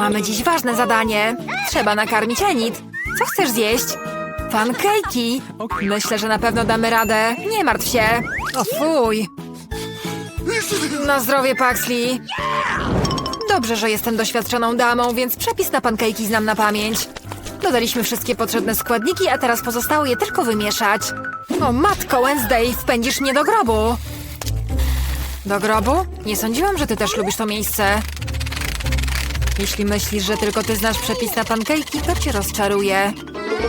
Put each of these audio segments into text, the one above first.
Mamy dziś ważne zadanie. Trzeba nakarmić Enid. Co chcesz zjeść? Pankejki. Myślę, że na pewno damy radę. Nie martw się. O fuj. Na zdrowie, Paxley. Dobrze, że jestem doświadczoną damą, więc przepis na pankejki znam na pamięć. Dodaliśmy wszystkie potrzebne składniki, a teraz pozostało je tylko wymieszać. O matko, Wednesday, wpędzisz mnie do grobu. Do grobu? Nie sądziłam, że ty też lubisz to miejsce. Jeśli myślisz, że tylko ty znasz przepis na pankejki, to cię rozczaruję.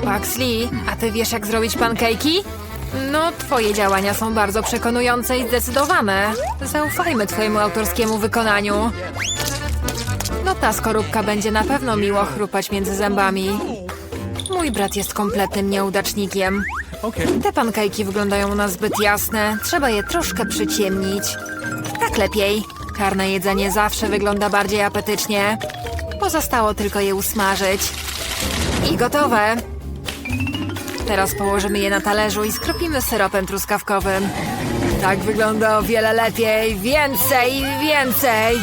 Paxley, a ty wiesz jak zrobić pankejki? No, twoje działania są bardzo przekonujące i zdecydowane. Zaufajmy twojemu autorskiemu wykonaniu. No ta skorupka będzie na pewno miło chrupać między zębami. Mój brat jest kompletnym nieudacznikiem. Te pankejki wyglądają na zbyt jasne. Trzeba je troszkę przyciemnić. Tak lepiej. Karne jedzenie zawsze wygląda bardziej apetycznie. Pozostało tylko je usmażyć. I gotowe. Teraz położymy je na talerzu i skropimy syropem truskawkowym. Tak wygląda o wiele lepiej. Więcej, więcej.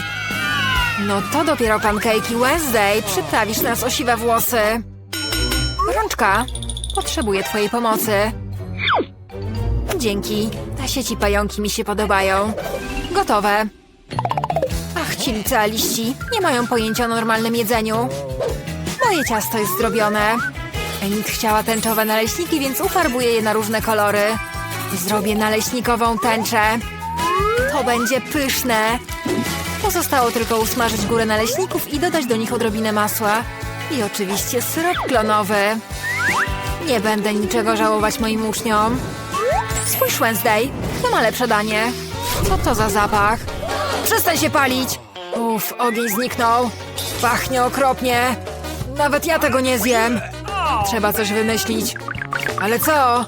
No to dopiero pankejki Wednesday. Przyprawisz nas o siwe włosy. Rączka, potrzebuję twojej pomocy. Dzięki. Ta sieci pająki mi się podobają. Gotowe. Ci licealiści. Nie mają pojęcia o normalnym jedzeniu. Moje ciasto jest zrobione. Enid chciała tęczowe naleśniki, więc ufarbuję je na różne kolory. Zrobię naleśnikową tęczę. To będzie pyszne. Pozostało tylko usmażyć górę naleśników i dodać do nich odrobinę masła. I oczywiście syrop klonowy. Nie będę niczego żałować moim uczniom. Spójrz, Wednesday, kto ma lepsze danie? Co to za zapach? Przestań się palić! Uff, ogień zniknął. Pachnie okropnie. Nawet ja tego nie zjem. Trzeba coś wymyślić. Ale co?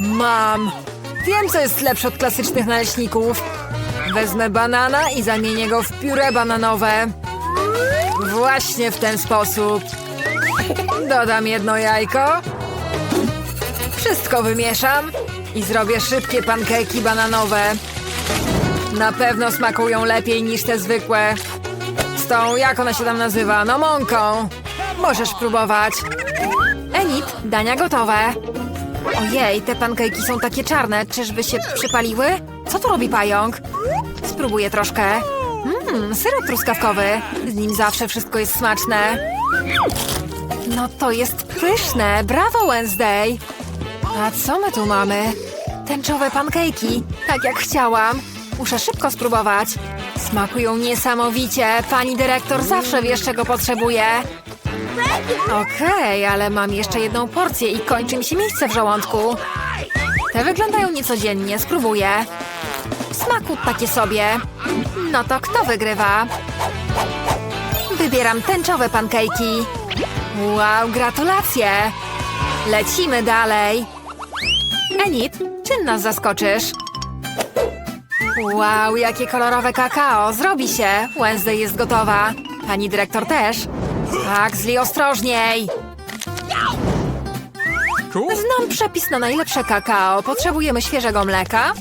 Mam. Wiem, co jest lepsze od klasycznych naleśników. Wezmę banana i zamienię go w pióre bananowe. Właśnie w ten sposób. Dodam jedno jajko. Wszystko wymieszam i zrobię szybkie pankejki bananowe. Na pewno smakują lepiej niż te zwykłe. Z tą, jak ona się tam nazywa, no mąką. Możesz próbować. Enid, dania gotowe. Ojej, te pankejki są takie czarne. Czyżby się przypaliły? Co tu robi pająk? Spróbuję troszkę. Mmm, syrop truskawkowy. Z nim zawsze wszystko jest smaczne. No to jest pyszne. Brawo, Wednesday. A co my tu mamy? Tęczowe pankejki. Tak jak chciałam. Muszę szybko spróbować. Smakują niesamowicie. Pani dyrektor zawsze wiesz, czego potrzebuje. Okej, ale mam jeszcze jedną porcję i kończy mi się miejsce w żołądku. Te wyglądają niecodziennie. Spróbuję. W smaku takie sobie. No to kto wygrywa? Wybieram tęczowe pankejki. Wow, gratulacje! Lecimy dalej. Enid, czym nas zaskoczysz? Wow, jakie kolorowe kakao. Zrobi się. Wednesday jest gotowa. Pani dyrektor też. Tak, zli ostrożniej. Znam przepis na najlepsze kakao. Potrzebujemy świeżego mleka.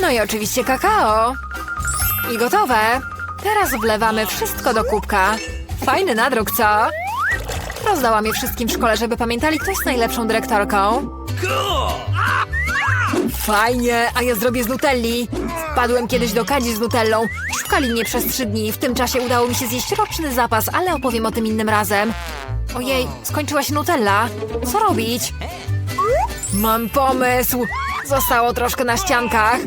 No i oczywiście kakao. I gotowe. Teraz wlewamy wszystko do kubka. Fajny nadruk, co? Rozdałam je wszystkim w szkole, żeby pamiętali, kto jest najlepszą dyrektorką. Fajnie, a ja zrobię z nutelli. Wpadłem kiedyś do kadzi z nutellą. Szukali mnie przez trzy dni. W tym czasie udało mi się zjeść roczny zapas, ale opowiem o tym innym razem. Ojej, skończyła się nutella. Co robić? Mam pomysł. Zostało troszkę na ściankach.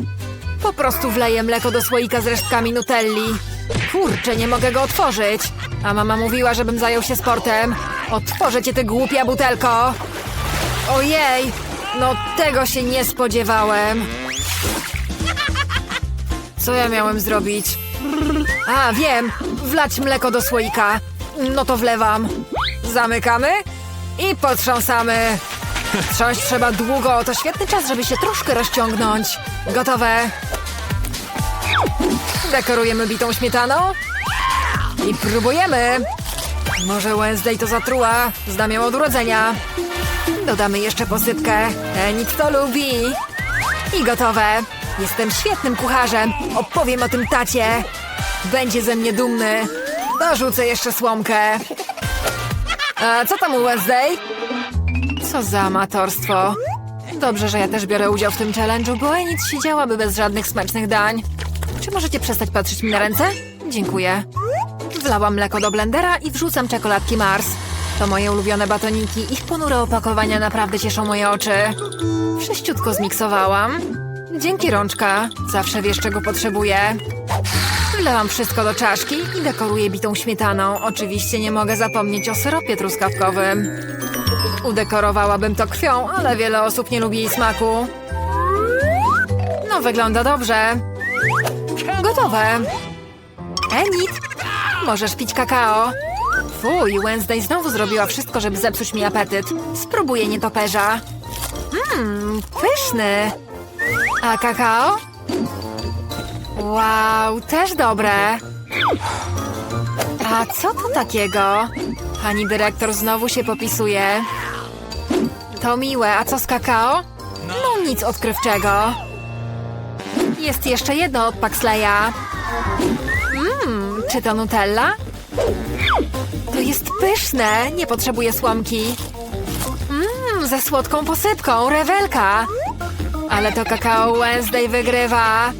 Po prostu wleję mleko do słoika z resztkami nutelli. Kurczę, nie mogę go otworzyć. A mama mówiła, żebym zajął się sportem. Otworzę cię, ty głupia butelko. Ojej, no tego się nie spodziewałem. Co ja miałem zrobić? A, wiem, wlać mleko do słoika. No to wlewam. Zamykamy i potrząsamy. Trząść trzeba długo, to świetny czas, żeby się troszkę rozciągnąć. Gotowe. Dekorujemy bitą śmietaną i próbujemy. Może Wednesday to zatruła, znam ją od urodzenia. Dodamy jeszcze posypkę. Enid to lubi. I gotowe. Jestem świetnym kucharzem. Opowiem o tym tacie. Będzie ze mnie dumny. Dorzucę jeszcze słomkę. A co tam u Wednesday? Co za amatorstwo. Dobrze, że ja też biorę udział w tym challenge'u, bo nic siedziałaby bez żadnych smacznych dań. Czy możecie przestać patrzeć mi na ręce? Dziękuję. Wlałam mleko do blendera i wrzucam czekoladki Mars. To moje ulubione batoniki. Ich ponure opakowania naprawdę cieszą moje oczy. Wszyściutko zmiksowałam. Dzięki rączka. Zawsze wiesz, czego potrzebuję. Wlewam wszystko do czaszki i dekoruję bitą śmietaną. Oczywiście nie mogę zapomnieć o syropie truskawkowym. Udekorowałabym to krwią, ale wiele osób nie lubi jej smaku. No, wygląda dobrze. Gotowe. Enid, możesz pić kakao. Fuj, Wednesday znowu zrobiła wszystko, żeby zepsuć mi apetyt. Spróbuję nietoperza. Mmm, pyszny. A kakao? Wow, też dobre. A co to takiego? Pani dyrektor znowu się popisuje. To miłe, a co z kakao? No nic odkrywczego. Jest jeszcze jedno od Paxleya. Mmm, czy to Nutella? Jest pyszne, nie potrzebuję słomki. Mmm, ze słodką posypką, rewelka. Ale to kakao Wednesday wygrywa.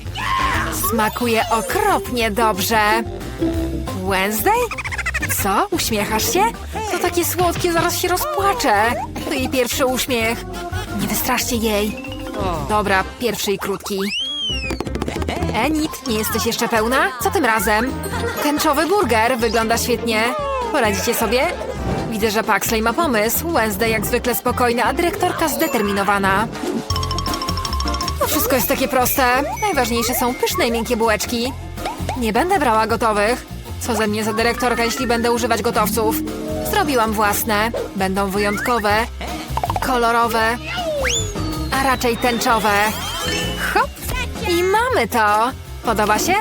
Smakuje okropnie dobrze. Wednesday? Co? Uśmiechasz się? To takie słodkie, zaraz się rozpłaczę. To jej pierwszy uśmiech. Nie wystraszcie jej. Dobra, pierwszy i krótki. Enid, nie jesteś jeszcze pełna? Co tym razem? Tęczowy burger wygląda świetnie. Poradzicie sobie? Widzę, że Paxley ma pomysł. Wednesday jak zwykle spokojna, a dyrektorka zdeterminowana. To wszystko jest takie proste. Najważniejsze są pyszne i miękkie bułeczki. Nie będę brała gotowych. Co ze mnie za dyrektorka, jeśli będę używać gotowców? Zrobiłam własne. Będą wyjątkowe, kolorowe, a raczej tęczowe. Hop! I mamy to! Podoba się?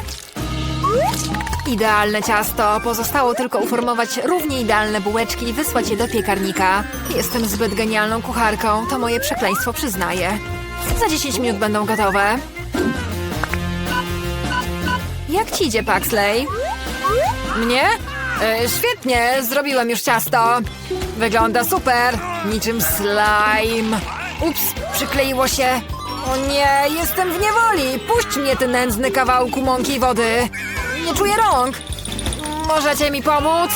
Idealne ciasto. Pozostało tylko uformować równie idealne bułeczki i wysłać je do piekarnika. Jestem zbyt genialną kucharką, to moje przekleństwo przyznaję. Za 10 minut będą gotowe. Jak ci idzie, Paxley? Mnie? E, świetnie, zrobiłem już ciasto. Wygląda super, niczym slime. Ups, przykleiło się. O nie, jestem w niewoli. Puść mnie, ty nędzny kawałku mąki wody. Nie czuję rąk. Możecie mi pomóc?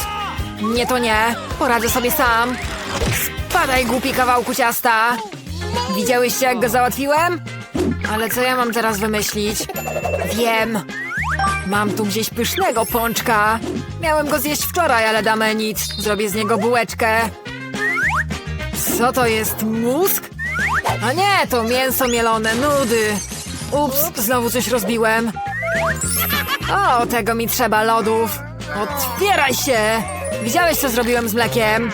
Nie, to nie. Poradzę sobie sam. Spadaj, głupi kawałku ciasta. Widziałyście, jak go załatwiłem? Ale co ja mam teraz wymyślić? Wiem. Mam tu gdzieś pysznego pączka. Miałem go zjeść wczoraj, ale damy nic. Zrobię z niego bułeczkę. Co to jest? Mózg? A nie, to mięso mielone, nudy. Ups, znowu coś rozbiłem. O, tego mi trzeba lodów. Otwieraj się! Widziałeś, co zrobiłem z mlekiem?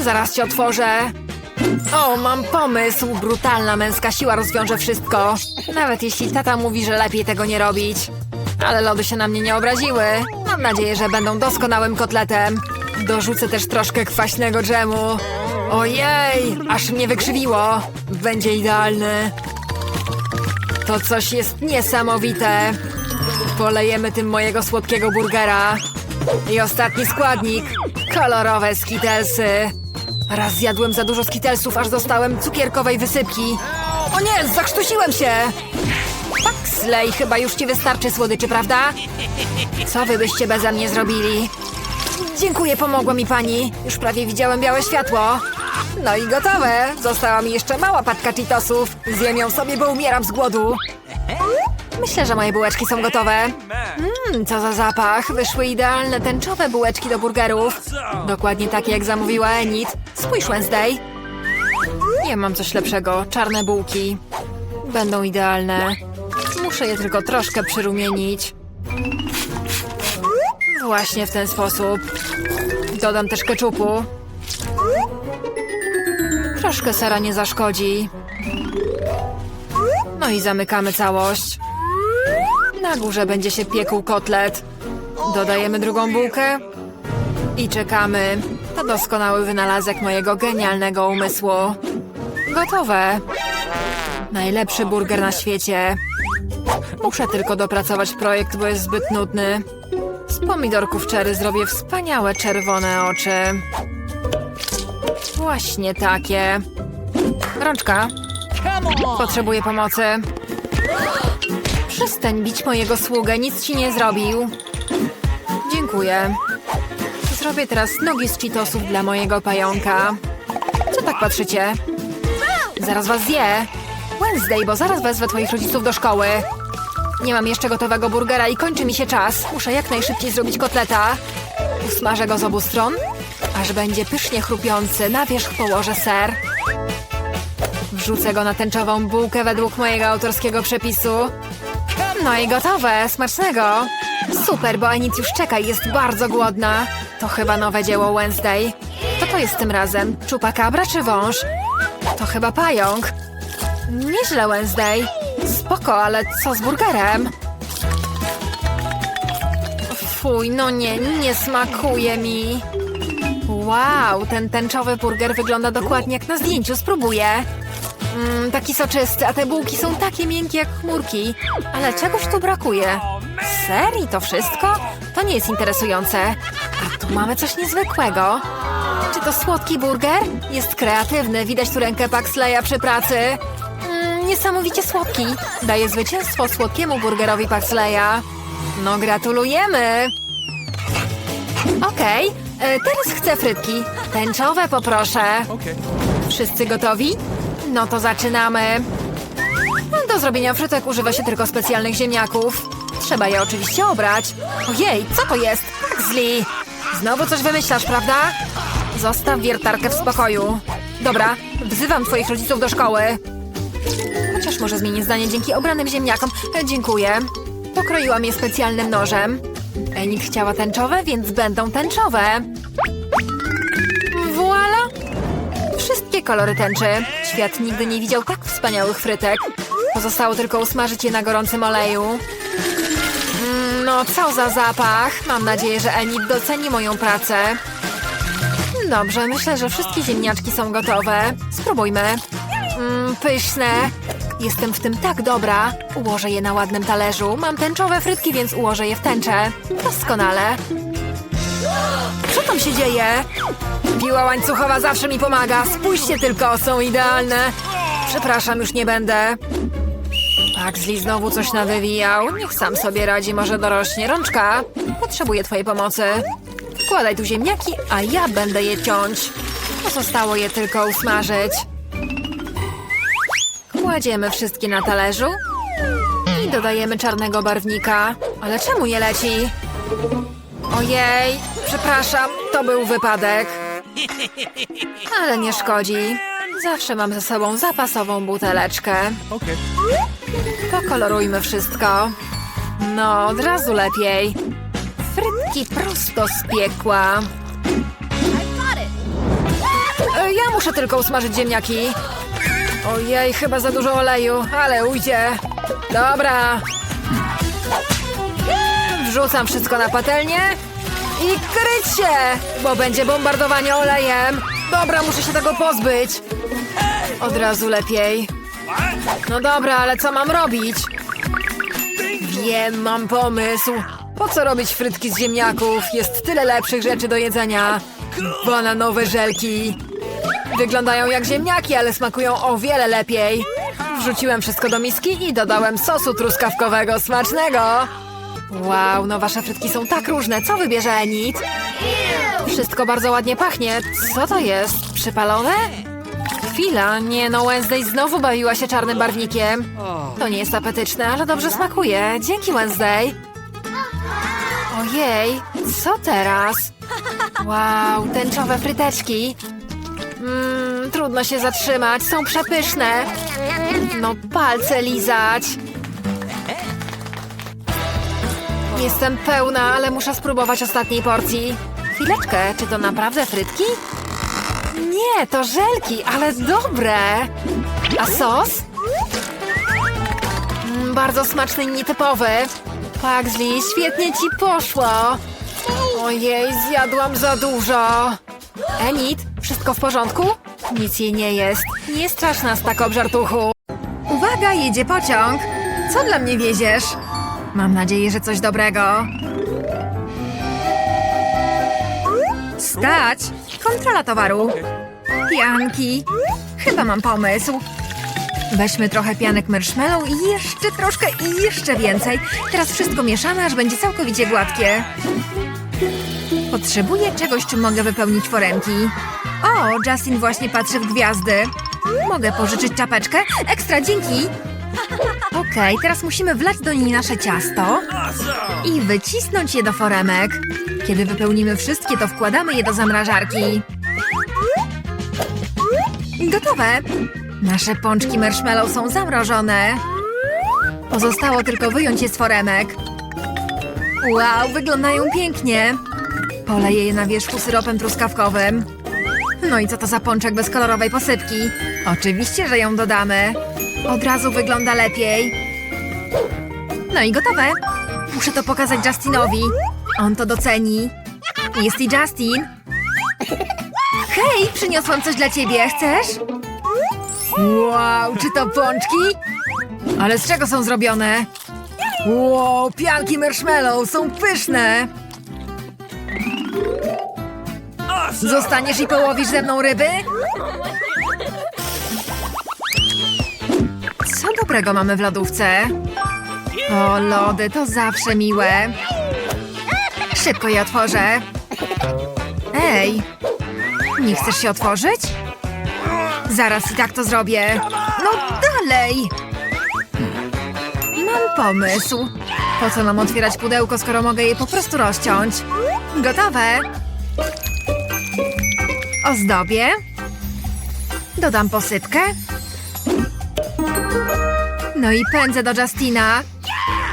Zaraz cię otworzę. O, mam pomysł. Brutalna męska siła rozwiąże wszystko. Nawet jeśli tata mówi, że lepiej tego nie robić. Ale lody się na mnie nie obraziły. Mam nadzieję, że będą doskonałym kotletem. Dorzucę też troszkę kwaśnego dżemu. Ojej, aż mnie wykrzywiło. Będzie idealny. To coś jest niesamowite. Polejemy tym mojego słodkiego burgera. I ostatni składnik. Kolorowe skitelsy. Raz zjadłem za dużo skitelsów, aż dostałem cukierkowej wysypki. O nie, zakrztusiłem się! Paxley, chyba już ci wystarczy słodyczy, prawda? Co wy byście beze mnie zrobili? Dziękuję, pomogła mi pani. Już prawie widziałem białe światło. No i gotowe. Została mi jeszcze mała paczka Cheetosów. Zjem ją sobie, bo umieram z głodu. Myślę, że moje bułeczki są gotowe. Mmm, co za zapach. Wyszły idealne tęczowe bułeczki do burgerów. Dokładnie takie, jak zamówiła Enid. Spójrz, Wednesday. Nie mam coś lepszego. Czarne bułki. Będą idealne. Muszę je tylko troszkę przyrumienić. Właśnie w ten sposób. Dodam też keczupu. Troszkę sera nie zaszkodzi. No i zamykamy całość. Na górze będzie się piekł kotlet. Dodajemy drugą bułkę i czekamy. To doskonały wynalazek mojego genialnego umysłu. Gotowe. Najlepszy burger na świecie. Muszę tylko dopracować projekt, bo jest zbyt nudny. Z pomidorków czery zrobię wspaniałe czerwone oczy. Właśnie takie. Rączka, potrzebuję pomocy. Przestań bić mojego sługę, nic ci nie zrobił. Dziękuję. Zrobię teraz nogi z cheetosów dla mojego pająka. Co tak patrzycie? Zaraz was zje. Wednesday, bo zaraz wezwę twoich rodziców do szkoły. Nie mam jeszcze gotowego burgera i kończy mi się czas. Muszę jak najszybciej zrobić kotleta. Usmażę go z obu stron, aż będzie pysznie chrupiący. Na wierzch położę ser. Wrzucę go na tęczową bułkę według mojego autorskiego przepisu. No i gotowe, smacznego. Super, bo Anit już czeka i jest bardzo głodna. To chyba nowe dzieło Wednesday. Co to jest tym razem? Czupakabra czy wąż? To chyba pająk. Nieźle Wednesday. Spoko, ale co z burgerem? Fuj, no nie, nie smakuje mi. Wow, ten tęczowy burger wygląda dokładnie jak na zdjęciu. Spróbuję. Mm, taki soczysty, a te bułki są takie miękkie jak chmurki. Ale czegoś tu brakuje. Serii to wszystko? To nie jest interesujące. A tu mamy coś niezwykłego. Czy to słodki burger? Jest kreatywny, widać tu rękę Paxleya przy pracy. Mm, niesamowicie słodki. Daje zwycięstwo słodkiemu burgerowi Paxleya. No gratulujemy! Okej, e, teraz chcę frytki. Tęczowe poproszę. Wszyscy gotowi? No to zaczynamy. Do zrobienia frytek używa się tylko specjalnych ziemniaków. Trzeba je oczywiście obrać. Ojej, co to jest? Zli! Znowu coś wymyślasz, prawda? Zostaw wiertarkę w spokoju. Dobra, wzywam twoich rodziców do szkoły. Chociaż może zmienię zdanie dzięki obranym ziemniakom. E, dziękuję. Pokroiłam je specjalnym nożem. Enik chciała tęczowe, więc będą tęczowe. Voila! Wszystkie kolory tęczy. Świat nigdy nie widział tak wspaniałych frytek. Pozostało tylko usmażyć je na gorącym oleju. Mm, no, co za zapach. Mam nadzieję, że Enid doceni moją pracę. Dobrze, myślę, że wszystkie ziemniaczki są gotowe. Spróbujmy. Mm, pyszne. Jestem w tym tak dobra. Ułożę je na ładnym talerzu. Mam tęczowe frytki, więc ułożę je w tęczę. Doskonale. Co tam się dzieje? Piła łańcuchowa zawsze mi pomaga. Spójrzcie tylko, są idealne. Przepraszam, już nie będę. Pugsley znowu coś nawywijał. Niech sam sobie radzi, może dorośnie. Rączka, potrzebuję twojej pomocy. Wkładaj tu ziemniaki, a ja będę je ciąć. Pozostało je tylko usmażyć. Kładziemy wszystkie na talerzu i dodajemy czarnego barwnika. Ale czemu je leci? Ojej, przepraszam, to był wypadek. Ale nie szkodzi. Zawsze mam ze sobą zapasową buteleczkę. Pokolorujmy wszystko. No, od razu lepiej. Frytki prosto z piekła. Ja muszę tylko usmażyć ziemniaki. Ojej, chyba za dużo oleju, ale ujdzie. Dobra. Wrzucam wszystko na patelnię i kryć się, bo będzie bombardowanie olejem. Dobra, muszę się tego pozbyć. Od razu lepiej. No dobra, ale co mam robić? Wiem, mam pomysł. Po co robić frytki z ziemniaków? Jest tyle lepszych rzeczy do jedzenia. Bananowe żelki. Wyglądają jak ziemniaki, ale smakują o wiele lepiej. Wrzuciłem wszystko do miski i dodałem sosu truskawkowego smacznego. Wow, no wasze frytki są tak różne. Co wybierze Enid? Wszystko bardzo ładnie pachnie. Co to jest? Przypalone? Chwila, nie no, Wednesday znowu bawiła się czarnym barwnikiem. To nie jest apetyczne, ale dobrze smakuje. Dzięki, Wednesday. Ojej, co teraz? Wow, tęczowe fryteczki. Mmm, trudno się zatrzymać, są przepyszne. No, palce lizać. Jestem pełna, ale muszę spróbować ostatniej porcji. Chwileczkę, czy to naprawdę frytki? Nie, to żelki, ale dobre. A sos? Mm, bardzo smaczny i nietypowy. Pugsley, świetnie ci poszło. Ojej, zjadłam za dużo. Enid, wszystko w porządku? Nic jej nie jest. Nie strasz nas tak obżartuchu. Uwaga, jedzie pociąg. Co dla mnie wieziesz? Mam nadzieję, że coś dobrego. Stać! Kontrola towaru. Pianki. Chyba mam pomysł. Weźmy trochę pianek marshmallow i jeszcze troszkę i jeszcze więcej. Teraz wszystko mieszamy, aż będzie całkowicie gładkie. Potrzebuję czegoś, czym mogę wypełnić foremki. O, Justin właśnie patrzy w gwiazdy. Mogę pożyczyć czapeczkę? Ekstra, dzięki! Okej, teraz musimy wlać do niej nasze ciasto i wycisnąć je do foremek. Kiedy wypełnimy wszystkie, to wkładamy je do zamrażarki. Gotowe! Nasze pączki marshmallow są zamrożone. Pozostało tylko wyjąć je z foremek. Wow, wyglądają pięknie. Poleję je na wierzchu syropem truskawkowym. No i co to za pączek bez kolorowej posypki? Oczywiście, że ją dodamy. Od razu wygląda lepiej. No i gotowe. Muszę to pokazać Justinowi. On to doceni. Jest i Justin. Hej, przyniosłam coś dla ciebie. Chcesz? Wow, czy to pączki? Ale z czego są zrobione? Wow, pianki marshmallow są pyszne. Zostaniesz i połowisz ze mną ryby? Co dobrego mamy w lodówce? O, lody, to zawsze miłe. Szybko je otworzę. Ej, nie chcesz się otworzyć? Zaraz i tak to zrobię. No dalej! Mam pomysł. Po co mam otwierać pudełko, skoro mogę je po prostu rozciąć? Gotowe! Ozdobię. Dodam posypkę. No i pędzę do Justina.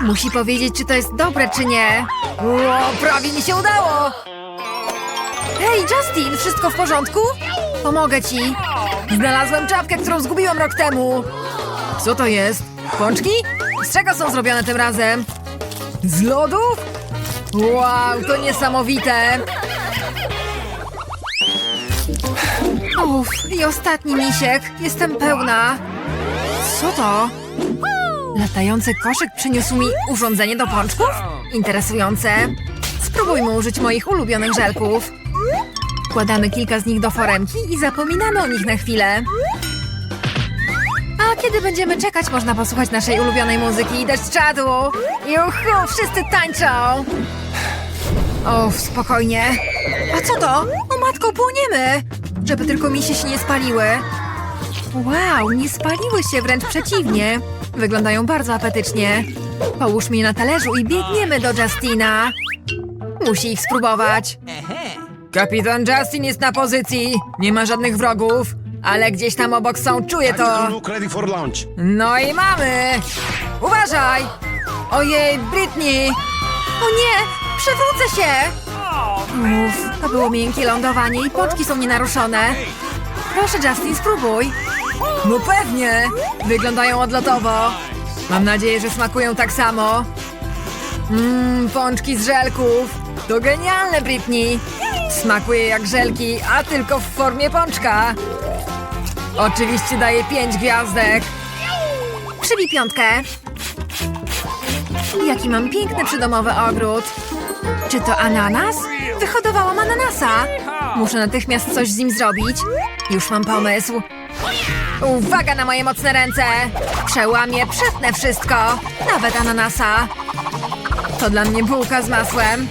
Musi powiedzieć, czy to jest dobre, czy nie. Ło, prawie mi się udało! Hej, Justin, wszystko w porządku? Pomogę ci. Znalazłem czapkę, którą zgubiłam rok temu. Co to jest? Pączki? Z czego są zrobione tym razem? Z lodów? Wow, to niesamowite! Uff, i ostatni misiek. Jestem pełna. Co to? Latający koszyk przyniósł mi urządzenie do pączków? Interesujące. Spróbujmy użyć moich ulubionych żelków. Wkładamy kilka z nich do foremki i zapominamy o nich na chwilę. A kiedy będziemy czekać, można posłuchać naszej ulubionej muzyki i deszcz czadu. Juhu, wszyscy tańczą. Uff, spokojnie. A co to? O matko, płoniemy! Żeby tylko misie się nie spaliły. Wow, nie spaliły się, wręcz przeciwnie. Wyglądają bardzo apetycznie. Połóż mi na talerzu i biegniemy do Justina. Musi ich spróbować. Kapitan Justin jest na pozycji. Nie ma żadnych wrogów, ale gdzieś tam obok są, czuję to. No i mamy! Uważaj! Ojej, Britney! O nie! Przewrócę się! Uff, to było miękkie lądowanie i pączki są nienaruszone. Proszę, Justin, spróbuj. No pewnie! Wyglądają odlotowo. Mam nadzieję, że smakują tak samo. Mmm, pączki z żelków. To genialne, Britney. Smakuje jak żelki, a tylko w formie pączka. Oczywiście daję pięć gwiazdek. Przybij piątkę. Jaki mam piękny przydomowy ogród. Czy to ananas? Wyhodowałam ananasa. Muszę natychmiast coś z nim zrobić. Już mam pomysł. Uwaga na moje mocne ręce! Przełamię, przetnę wszystko. Nawet ananasa. To dla mnie bułka z masłem.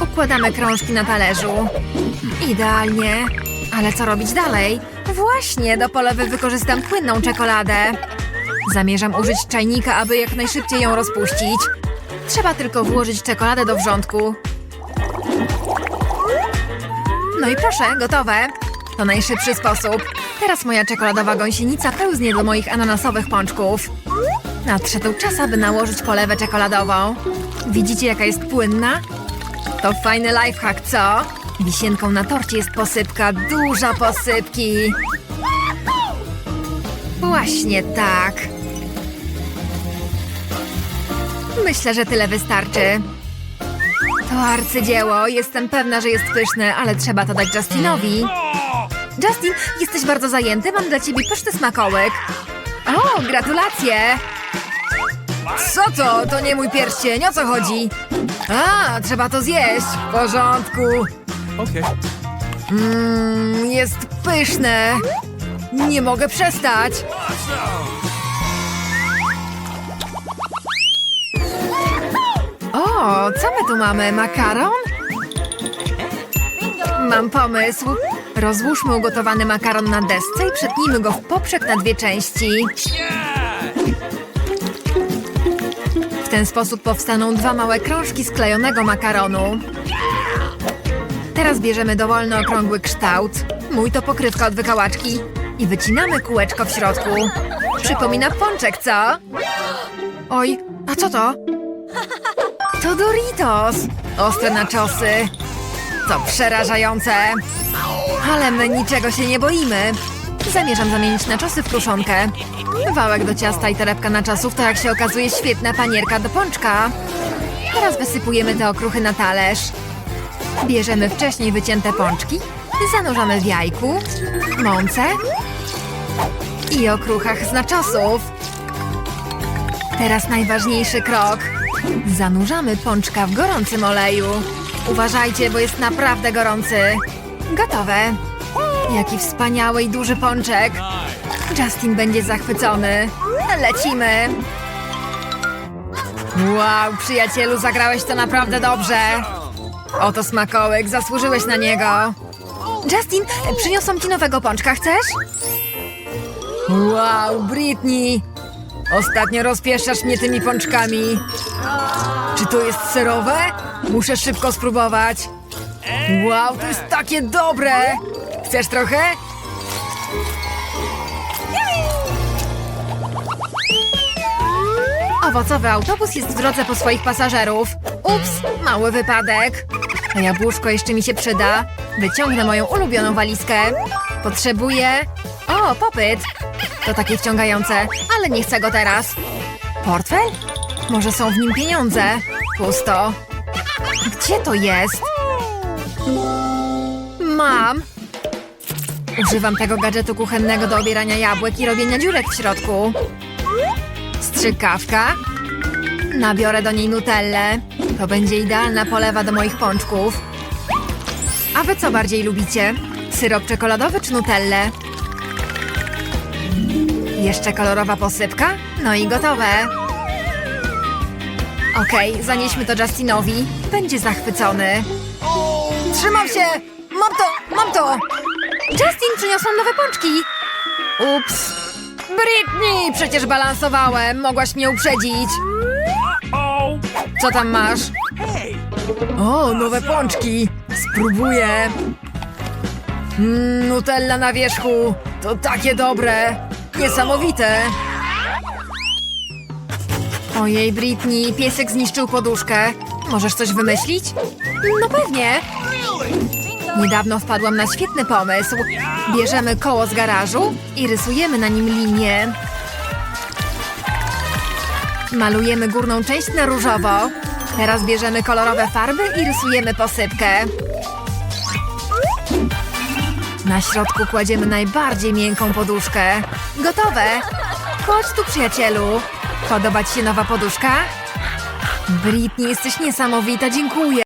Układamy krążki na talerzu. Idealnie. Ale co robić dalej? Właśnie, do polewy wykorzystam płynną czekoladę. Zamierzam użyć czajnika, aby jak najszybciej ją rozpuścić. Trzeba tylko włożyć czekoladę do wrzątku. No i proszę, gotowe. To najszybszy sposób. Teraz moja czekoladowa gąsienica pełznie do moich ananasowych pączków. Nadszedł czas, aby nałożyć polewę czekoladową. Widzicie, jaka jest płynna? To fajny lifehack, co? Wisienką na torcie jest posypka, duża posypki. Właśnie tak. Myślę, że tyle wystarczy. To arcydzieło. Jestem pewna, że jest pyszne, ale trzeba to dać Justinowi. Justin, jesteś bardzo zajęty. Mam dla ciebie pyszny smakołyk. O, gratulacje! Co to? To nie mój pierścień. O co chodzi? A, trzeba to zjeść. W porządku. Okay. Mmm, jest pyszne. Nie mogę przestać. O, co my tu mamy? Makaron? Mam pomysł. Rozłóżmy ugotowany makaron na desce i przetnijmy go w poprzek na dwie części. W ten sposób powstaną dwa małe krążki sklejonego makaronu. Teraz bierzemy dowolny okrągły kształt. Mój to pokrywka od wykałaczki. I wycinamy kółeczko w środku. Przypomina pączek, co? Oj, a co to? To Doritos! Ostre naczosy. To przerażające. Ale my niczego się nie boimy. Zamierzam zamienić naczosy w kruszonkę. Wałek do ciasta i torebka naczosów to jak się okazuje świetna panierka do pączka. Teraz wysypujemy te okruchy na talerz. Bierzemy wcześniej wycięte pączki, zanurzamy w jajku, mące i okruchach z naczosów. Teraz najważniejszy krok. Zanurzamy pączka w gorącym oleju. Uważajcie, bo jest naprawdę gorący. Gotowe. Jaki wspaniały i duży pączek. Justin będzie zachwycony. Lecimy. Wow, przyjacielu, zagrałeś to naprawdę dobrze. Oto smakołyk, zasłużyłeś na niego. Justin, przyniosłam ci nowego pączka, chcesz? Wow, Britney! Ostatnio rozpieszczasz mnie tymi pączkami. Czy to jest serowe? Muszę szybko spróbować. Wow, to jest takie dobre! Chcesz trochę? Owocowy autobus jest w drodze po swoich pasażerów. Ups, mały wypadek. A jabłuszko jeszcze mi się przyda. Wyciągnę moją ulubioną walizkę. Potrzebuję... O, popyt. To takie wciągające, ale nie chcę go teraz. Portfel? Może są w nim pieniądze? Pusto. Gdzie to jest? Mam. Używam tego gadżetu kuchennego do obierania jabłek i robienia dziurek w środku. Strzykawka. Nabiorę do niej nutellę. To będzie idealna polewa do moich pączków. A wy co bardziej lubicie? Syrop czekoladowy czy nutellę? Jeszcze kolorowa posypka? No i gotowe. Okej, zanieśmy to Justinowi. Będzie zachwycony. Trzymam się! Mam to! Mam to! Justin, przyniosłam nowe pączki! Ups! Britney! Przecież balansowałem! Mogłaś mnie uprzedzić! Co tam masz? O, nowe pączki! Spróbuję! Mm, Nutella na wierzchu! To takie dobre! Niesamowite! Ojej, Britney, piesek zniszczył poduszkę. Możesz coś wymyślić? No pewnie! Niedawno wpadłam na świetny pomysł. Bierzemy koło z garażu i rysujemy na nim linię. Malujemy górną część na różowo. Teraz bierzemy kolorowe farby i rysujemy posypkę. Na środku kładziemy najbardziej miękką poduszkę. Gotowe! Chodź tu, przyjacielu. Podoba ci się nowa poduszka? Britney, jesteś niesamowita, dziękuję.